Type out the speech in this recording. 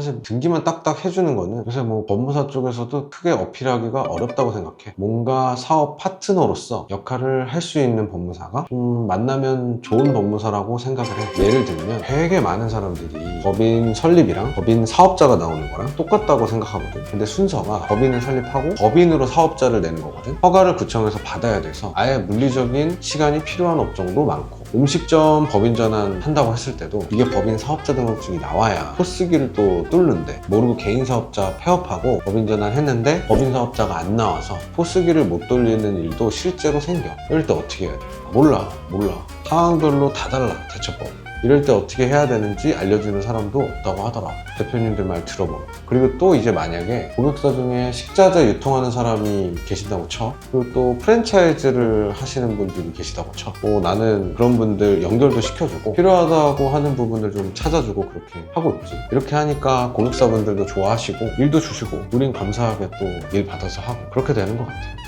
사실 등기만 딱딱 해주는 거는 요새 뭐 법무사 쪽에서도 크게 어필하기가 어렵다고 생각해. 뭔가 사업 파트너로서 역할을 할 수 있는 법무사가 좀 만나면 좋은 법무사라고 생각을 해. 예를 들면 되게 많은 사람들이 법인 설립이랑 법인 사업자가 나오는 거랑 똑같다고 생각하거든. 근데 순서가 법인을 설립하고 법인으로 사업자를 내는 거거든. 허가를 구청에서 받아야 돼서 아예 물리적인 시간이 필요한 업종도 많고 음식점 법인 전환 한다고 했을 때도 이게 법인 사업자 등록증이 나와야 포스기를 또 뚫는데 모르고 개인 사업자 폐업하고 법인 전환 했는데 법인 사업자가 안 나와서 포스기를 못 돌리는 일도 실제로 생겨. 이럴 때 어떻게 해야 돼? 몰라 몰라. 상황별로 다 달라 대처법 이럴 때 어떻게 해야 되는지 알려주는 사람도 없다고 하더라. 대표님들 말 들어보면. 그리고 또 이제 만약에 고객사 중에 식자재 유통하는 사람이 계신다고 쳐? 그리고 또 프랜차이즈를 하시는 분들이 계시다고 쳐? 뭐 나는 그런 분들 연결도 시켜주고 필요하다고 하는 부분을 좀 찾아주고 그렇게 하고 있지. 이렇게 하니까 고객사분들도 좋아하시고 일도 주시고 우린 감사하게 또 일 받아서 하고 그렇게 되는 것 같아